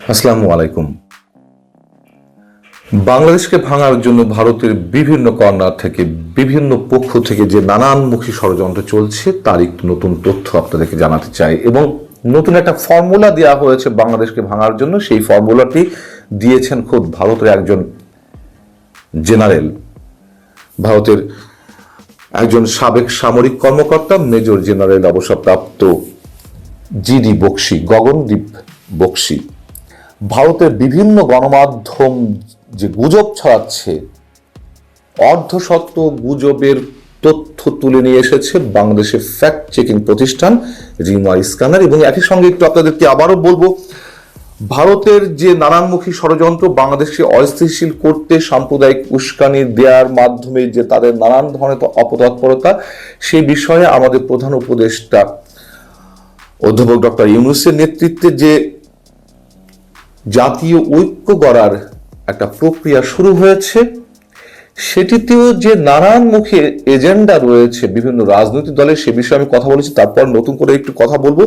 আসসালামু আলাইকুম। বাংলাদেশকে ভাঙার জন্য ভারতের বিভিন্ন কর্নার থেকে বিভিন্ন পক্ষ থেকে যে নানানমুখী ষড়যন্ত্র চলছে, তার একটু নতুন তথ্য আপনাদেরকে জানাতে চাই এবং নতুন একটা ফর্মুলা দেওয়া হয়েছে বাংলাদেশকে ভাঙার জন্য। সেই ফর্মুলাটি দিয়েছেন খোদ ভারতের একজন জেনারেল, ভারতের একজন সাবেক সামরিক কর্মকর্তা, মেজর জেনারেল অবসরপ্রাপ্ত জিডি বক্সি, গগনদীপ বক্সি। ভারতের বিভিন্ন গণমাধ্যম যে গুজব ছড়াচ্ছে অর্ধসত্য গুজবের তথ্য তুলে নিয়ে এসেছে বাংলাদেশের ফ্যাক্ট চেকিং প্রতিষ্ঠান রিমা স্ক্যানার এবং একই সঙ্গে একটু আপনাদেরকে আবারও বলব, ভারতের যে নানানমুখী ষড়যন্ত্র বাংলাদেশকে অস্থিতিশীল করতে, সাম্প্রদায়িক উস্কানি দেওয়ার মাধ্যমে যে তাদের নানান ধরনের অপতৎপরতা, সেই বিষয়ে আমাদের প্রধান উপদেষ্টা অধ্যাপক ডক্টর ইউনুসের নেতৃত্বে যে জাতীয় ঐক্য গড়ার একটা প্রক্রিয়া শুরু হয়েছে। সেটিতেও যে নানান মুখে এজেন্ডা রয়েছে বিভিন্ন রাজনৈতিক দলের, সে বিষয়ে আমি কথা বলেছি, তারপর নতুন করে একটু কথা বলব।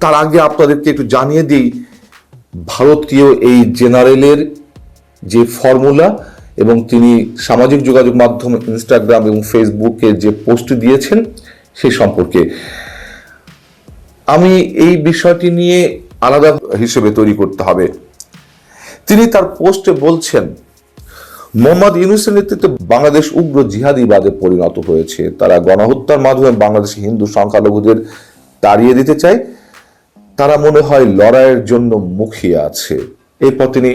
তার আগে আপনাদেরকে একটু জানিয়ে দিই, ভারতীয় এই জেনারেলের যে ফর্মুলা এবং তিনি সামাজিক যোগাযোগ মাধ্যম ইনস্টাগ্রাম এবং ফেসবুকে যে পোস্ট দিয়েছেন, সে সম্পর্কে। আমি এই বিষয়টি নিয়ে আলাদা হিসেবে তৈরি করতে হবে। তিনি তার পোস্টে বলছেন, মোহাম্মদ ইউনুসের নেতৃত্বে বাংলাদেশ উগ্র জিহাদিবাদে পরিণত হয়েছে। তারা গণহত্যার মাধ্যমে বাংলাদেশে হিন্দু সংখ্যালঘুদের তাড়িয়ে দিতে চায়। তারা মনে হয় লড়াইয়ের জন্য মুখিয়ে আছে। এরপর তিনি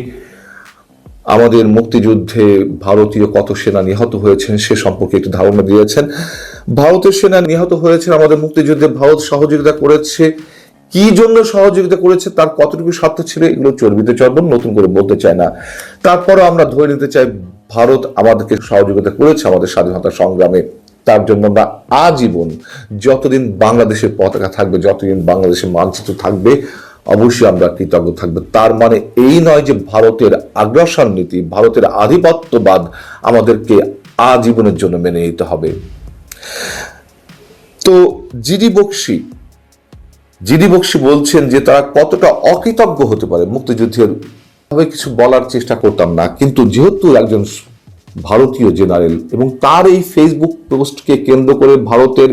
আমাদের মুক্তিযুদ্ধে ভারতীয় কত সেনা নিহত হয়েছেন সে সম্পর্কে একটি ধারণা দিয়েছেন। ভারতের সেনা নিহত হয়েছে আমাদের মুক্তিযুদ্ধে, ভারত সহযোগিতা করেছে। কি জন্য সহযোগিতা করেছে, তার কতটুকু স্বার্থ ছিল, এগুলো চর্বিতে চর্বণ নতুন করে বলতে চায় না। তারপরও আমরা ধরে নিতে চাই, ভারত আমাদেরকে সহযোগিতা করেছে আমাদের স্বাধীনতা সংগ্রামে। তার জন্য আমরা আজীবন যতদিন বাংলাদেশের পতাকা থাকবে, যতদিন বাংলাদেশের মানচিত্র থাকবে, অবশ্যই আমরা কৃতজ্ঞ থাকবে। তার মানে এই নয় যে ভারতের আগ্রাসন নীতি, ভারতের আধিপত্যবাদ আমাদেরকে আজীবনের জন্য মেনে নিতে হবে। তো জিডি বক্সি জিডি বক্সি বলছেন যে তারা কতটা অকৃতজ্ঞ হতে পারে মুক্তিযুদ্ধের। কিছু বলার চেষ্টা করতাম না, কিন্তু যেহেতু একজন ভারতীয় জেনারেল এবং তার এই ফেসবুক পোস্টকে কেন্দ্র করে ভারতের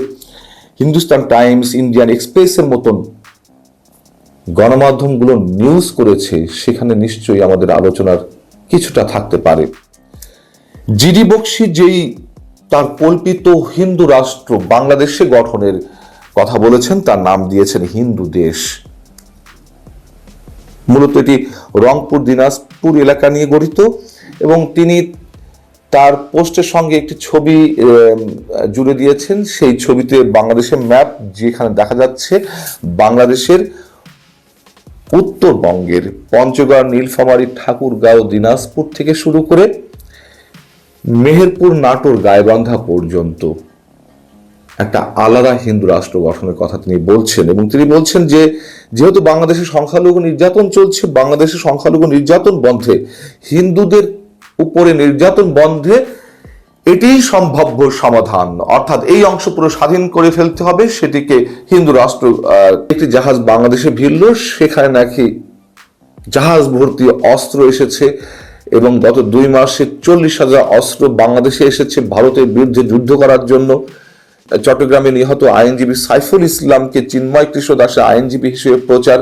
হিন্দুস্তান টাইমস, ইন্ডিয়ান এক্সপ্রেসের মতন গণমাধ্যমগুলো নিউজ করেছে, সেখানে নিশ্চয়ই আমাদের আলোচনার কিছুটা থাকতে পারে। জিডি বক্সি যেই তার কল্পিত হিন্দু রাষ্ট্র বাংলাদেশে গঠনের কথা বলেছেন, তার নাম দিয়েছেন হিন্দু দেশ। মূলত এটি রংপুর, দিনাজপুর এলাকা নিয়ে গঠিত এবং তিনি তার পোস্টের সঙ্গে একটি ছবি জুড়ে দিয়েছেন। সেই ছবিতে বাংলাদেশের ম্যাপ যেখানে দেখা যাচ্ছে, বাংলাদেশের উত্তরবঙ্গের পঞ্চগড়, নীলফামারী, ঠাকুরগাঁও, দিনাজপুর থেকে শুরু করে মেহেরপুর, নাটোর গায়বান্ধা পর্যন্ত। একটা আলাদা হিন্দু রাষ্ট্র গঠনের কথা তিনি বলছেন এবং তিনি বলছেন যে, যেহেতু বাংলাদেশে সংখ্যালঘু নির্যাতন চলছে, বাংলাদেশে সংখ্যালঘু নির্যাতন বন্ধে, হিন্দুদের উপরে নির্যাতন বন্ধে এটিই সম্ভাব্য সমাধান। অর্থাৎ এই অংশ পুরো স্বাধীন করে ফেলতে হবে, সেটিকে হিন্দু রাষ্ট্র একটি জাহাজ বাংলাদেশে ভিড়ল, সেখানে নাকি জাহাজ ভর্তি অস্ত্র এসেছে এবং গত দুই মাসে চল্লিশ হাজার অস্ত্র বাংলাদেশে এসেছে, ভারতের বিরুদ্ধে যুদ্ধ করার জন্য। চট্টগ্রামে নিহত আইনজীবী সাইফুল ইসলামকে চিন্ময় কৃষ্ণ দাসের আইনজীবী হিসেবে প্রচার।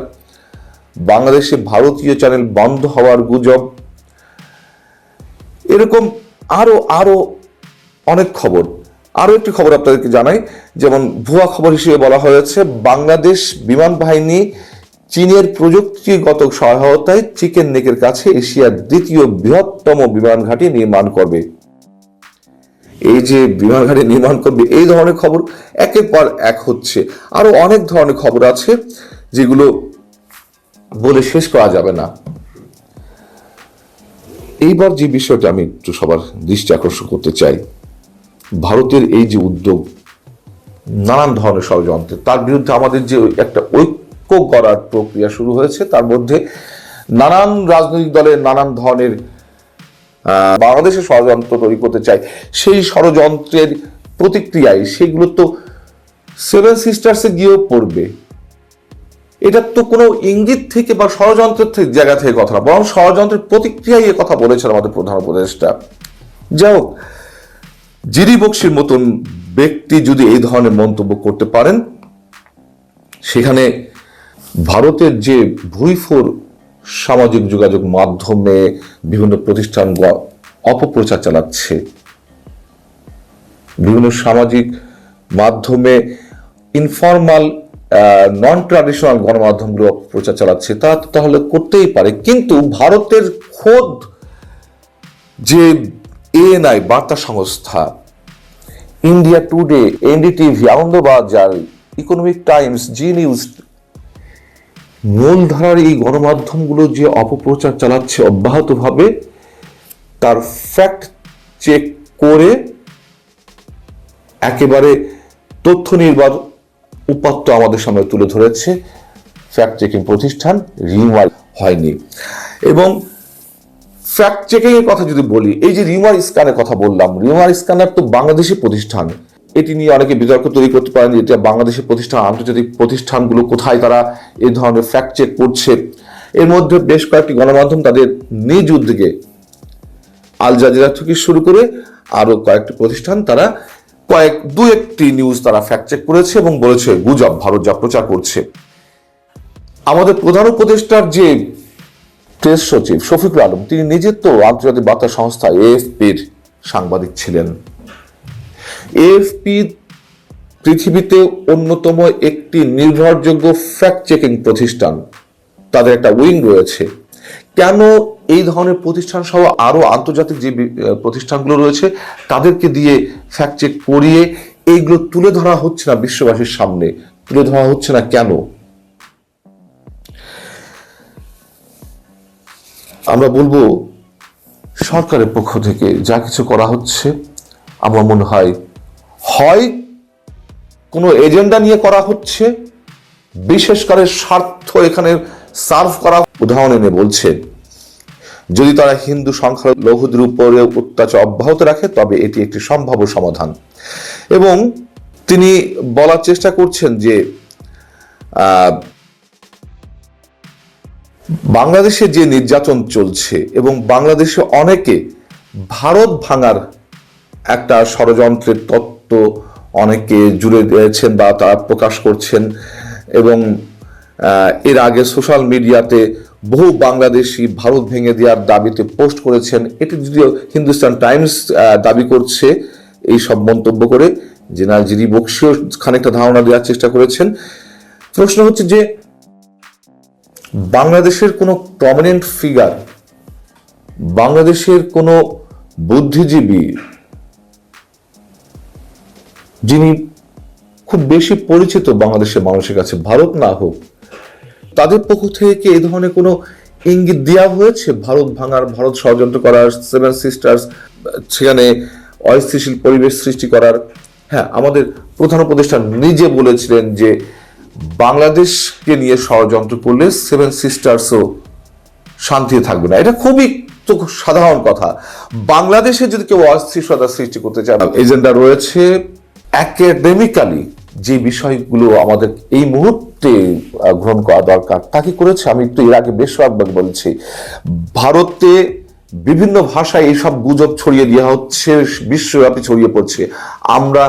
বাংলাদেশে ভারতীয় চ্যানেল বন্ধ হওয়ার গুজব। এরকম আরও আরও অনেক খবর। আরও একটি খবর আপনাদেরকে জানাই, যেমন ভুয়া খবর হিসেবে বলা হয়েছে, বাংলাদেশ বিমান বাহিনী চীনের প্রযুক্তিগত সহায়তায় চিকেন নেকের কাছে এশিয়ার দ্বিতীয় বৃহত্তম বিমান ঘাঁটি নির্মাণ করবে। এই যে বিমান ঘাঁটি নির্মাণ করবে, এই ধরনের খবর একের পর এক হচ্ছে। আরও অনেক ধরনের খবর আছে যেগুলো বলে শেষ করা যাবে না। এইবার যে বিষয়টা আমি একটু সবার দৃষ্টি আকর্ষণ করতে চাই, ভারতের এই যে উদ্যোগ, নানান ধরনের ষড়যন্ত্র, তার বিরুদ্ধে আমাদের যে একটা ঐক্য করার প্রক্রিয়া শুরু হয়েছে, তার মধ্যে নানান রাজনৈতিক দলের নানান ধরনের বাংলাদেশে ষড়যন্ত্র তৈরি করতে চায় সেই ষড়যন্ত্রের প্রতিক্রিয়ায় সেগুলো তো সেভেন সিস্টার্সে গিয়েও পড়বে। এটা তো কোনো ইঙ্গিত থেকে বা ষড়যন্ত্রের থেকে জায়গা থেকে কথা না, বরং ষড়যন্ত্রের প্রতিক্রিয়ায় এ কথা বলেছেন আমাদের প্রধান উপদেষ্টা। যাই হোক জিরি বক্সির মতন ব্যক্তি যদি এই ধরনের মন্তব্য করতে পারেন, সেখানে ভারতের যে ভুইফোর সামাজিক যোগাযোগ মাধ্যমে বিভিন্ন প্রতিষ্ঠান অপপ্রচার চালাচ্ছে। বিভিন্ন সামাজিক মাধ্যমে ইনফর্মাল নন ট্রাডিশনাল গণমাধ্যমগুলো অপপ্রচার চালাচ্ছে। তো তাহলে করতেই পারে। কিন্তু ভারতের খোদ যে এএনআই বার্তা সংস্থা India Today NDTV Anandabazar economic times Zee news মূলধারার এই গণমাধ্যমগুলো যে অপপ্রচার চালাচ্ছে অব্যাহতভাবে, তার ফ্যাক্ট চেক করে একেবারে তথ্য নির্বাদ উপাত্ত আমাদের সামনে তুলে ধরেছে ফ্যাক্ট চেকিং প্রতিষ্ঠান রিমার হয়নি। এবং ফ্যাক্ট চেকিং এর কথা যদি বলি, এই যে রিমার স্ক্যানের কথা বললাম রিমার স্ক্যানার তো বাংলাদেশি প্রতিষ্ঠান এটি নিয়ে অনেকে বিতর্ক তৈরি করতে পারেন যে এটা বাংলাদেশের প্রতিষ্ঠান, আন্তর্জাতিক প্রতিষ্ঠানগুলো কোথায় তারা এই ধরনের ফ্যাক্ট চেক করছে। এর মধ্যে বেশ কয়েকটি গণমাধ্যম তাদের নিজ উদ্যোগে আল জাজিরা থেকে শুরু করে আরও কয়েকটি প্রতিষ্ঠান তারা কয়েক, দু একটি নিউজ তারা ফ্যাক্ট চেক করেছে এবং বলেছে, গুজব, ভারত যা প্রচার করছে। আমাদের প্রধান উপদেষ্টার যে প্রেস সচিব শফিকুল আলম, তিনি নিজে তো আন্তর্জাতিক বার্তা সংস্থা এএফপির সাংবাদিক ছিলেন। এএফপি পৃথিবীতে অন্যতম একটি নির্ভরযোগ্য ফ্যাক্ট চেকিং প্রতিষ্ঠান। তাদের একটা উইং রয়েছে। কেন এই ধরনের প্রতিষ্ঠান সহ আরও আন্তর্জাতিক যে প্রতিষ্ঠানগুলো রয়েছে, তাদেরকে দিয়ে ফ্যাক্ট চেক করিয়ে এইগুলো তুলে ধরা হচ্ছে না বিশ্ববাসীর সামনে। তুলে ধরা হচ্ছে না কেন? আমরা বলব, সরকারের পক্ষ থেকে যা কিছু করা হচ্ছে, আমার মনে হয় হয়, কোনো এজেন্ডা নিয়ে করা হচ্ছে, বিশেষ করে স্বার্থ এখানে সার্ভ করা উদাহরণ এনে বলছে, যদি তারা হিন্দু সংখ্যালঘুদের উপরে অত্যাচার অব্যাহত রাখে, তবে এটি একটি সম্ভাব্য সমাধান। এবং তিনি বলার চেষ্টা করছেন যে বাংলাদেশে যে নির্যাতন চলছে এবং বাংলাদেশে অনেকে ভারত ভাঙার একটা ষড়যন্ত্রের তত্ত্ব অনেকে জুড়ে দিয়েছেন বা তারা প্রকাশ করছেন এবং এর আগে সোশ্যাল মিডিয়াতে বহু বাংলাদেশি ভারত ভেঙে দেওয়ার দাবিতে পোস্ট করেছেন। এটি যদিও হিন্দুস্তান টাইমস দাবি করছে এই সব মন্তব্য করে। জেনারেল জিরি বক্সিও খানিকটা ধারণা দেওয়ার চেষ্টা করেছেন। প্রশ্ন হচ্ছে যে, বাংলাদেশের কোনো প্রমিনেন্ট ফিগার বাংলাদেশের কোনো বুদ্ধিজীবী যিনি খুব বেশি পরিচিত বাংলাদেশের মানুষের কাছে, ভারত না হোক, তাদের পক্ষ থেকে এই ধরনের কোনো ইঙ্গিত দেওয়া হয়েছে? ভারত ভাঙার, ভারত ষড়যন্ত্র করার সেভেন সিস্টার্স সেখানে অস্থিতিশীল পরিবেশ সৃষ্টি করার? হ্যাঁ আমাদের প্রধান উপদেষ্টা নিজে বলেছিলেন যে বাংলাদেশকে নিয়ে ষড়যন্ত্র করলে সেভেন সিস্টার্সও শান্তিতে থাকবে না। এটা খুবই তো সাধারণ কথা। বাংলাদেশে যদি কেউ অস্থিরতা সৃষ্টি করতে চায় এজেন্ডা রয়েছে একাডেমিক্যালি যে বিষয়গুলো আমাদের এই মুহূর্তে গ্রহণ করা দরকার, তা কি করেছে? আমি একটু এর আগে বেশ কয়েকবার বলেছি। ভারতে বিভিন্ন ভাষায় এইসব গুজব ছড়িয়ে দেওয়া হচ্ছে, বিশ্বব্যাপী ছড়িয়ে পড়ছে। আমরা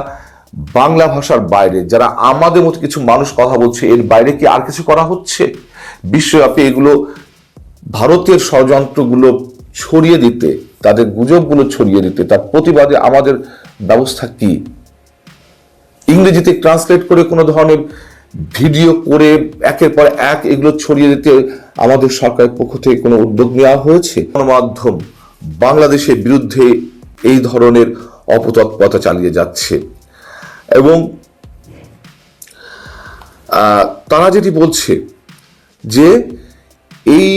বাংলা ভাষার বাইরে, যারা আমাদের মতো কিছু মানুষ কথা বলছে, এর বাইরে কি আর কিছু করা হচ্ছে? বিশ্বব্যাপী এগুলো ভারতের ষড়যন্ত্রগুলো ছড়িয়ে দিতে, তাদের গুজবগুলো ছড়িয়ে দিতে, তার প্রতিবাদে আমাদের ব্যবস্থা কি? ইংরেজিতে ট্রান্সলেট করে কোনো ধরনের ভিডিও করে একের পর এক এগুলো ছড়িয়ে দিতে আমাদের সরকারের পক্ষ থেকে কোনো উদ্যোগ নেওয়া হয়েছে? গণমাধ্যম বাংলাদেশের বিরুদ্ধে এই ধরনের অপতৎপরতা চালিয়ে যাচ্ছে। এবং তারা যেটি বলছে যে এই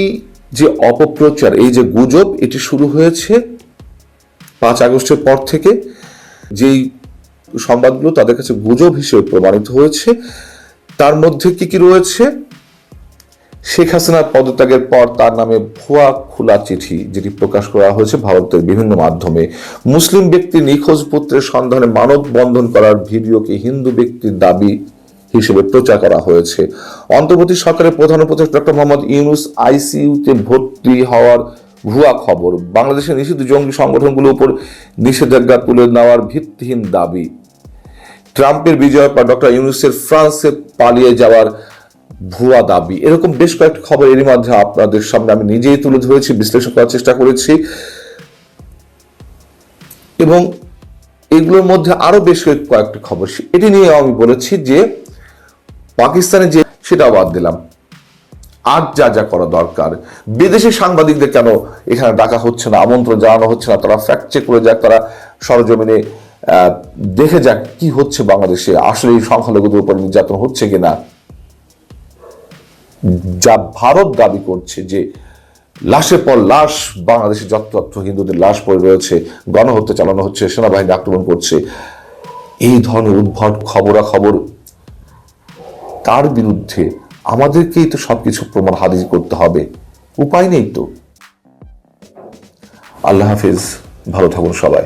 যে অপপ্রচার, এই যে গুজব, এটি শুরু হয়েছে পাঁচ আগস্টের পর থেকে। যেই সংবাদগুলো তাদের কাছে গুজব হিসেবে প্রমাণিত হয়েছে। তার মধ্যে কি কি রয়েছে? শেখ হাসিনার পদত্যাগের পর তার নামে ভুয়া খোলা চিঠি, যেটি প্রকাশ করা হয়েছে ভারতের বিভিন্ন মাধ্যমে। মুসলিম ব্যক্তি নিখোঁজ পুত্রের সন্ধানে মানব বন্ধন করার ভিডিওকে হিন্দু ব্যক্তির দাবি হিসেবে প্রচার করা হয়েছে। অন্তর্বর্তী সরকারের প্রধান উপদেষ্টা ডক্টর মোহাম্মদ ইউনুস আইসিইউতে ভর্তি হওয়ার ভুয়া খবর। বাংলাদেশের নিষিদ্ধ জঙ্গি সংগঠনগুলোর উপর নিষেধাজ্ঞা তুলে নেওয়ার ভিত্তিহীন দাবি। ট্রাম্পের বিজয়ের পর ডক্টর ইউনুসের ফ্রান্সে পালিয়ে যাওয়ার ভুয়া দাবি। এরকম বেশ কয়েকটি খবর এরই মধ্যে আপনাদের সামনে আমি নিজেই তুলে ধরেছি, বিশ্লেষণ করার চেষ্টা করেছি। এবং এগুলোর মধ্যে আরও বেশ কয়েকটি খবর। এটি নিয়ে আমি বলেছি যে পাকিস্তানে যে সেটা বাদ দিলাম। আর যা যা করা দরকার। বিদেশি সাংবাদিকদের কেন এখানে ডাকা হচ্ছে না, আমন্ত্রণ জানানো হচ্ছে না? তারা ফ্যাক্ট চেক করে যাক, তারা সরজমিনে দেখে যাক কি হচ্ছে বাংলাদেশে। আসলে এই সংখ্যালঘুদের উপর নির্যাতন হচ্ছে কিনা? যা ভারত দাবি করছে যে লাশের পর লাশ, বাংলাদেশে যত্রতত্র হিন্দুদের লাশ পড়ে রয়েছে, গণহত্যা চালানো হচ্ছে, সেনাবাহিনী আক্রমণ করছে। এই ধরনের উদ্ভট খবরাখবর তার বিরুদ্ধে? আমাদেরকেই তো সবকিছু প্রমাণ হাজির করতে হবে। উপায় নেই তো। আল্লাহ হাফিজ, ভালো থাকুন সবাই।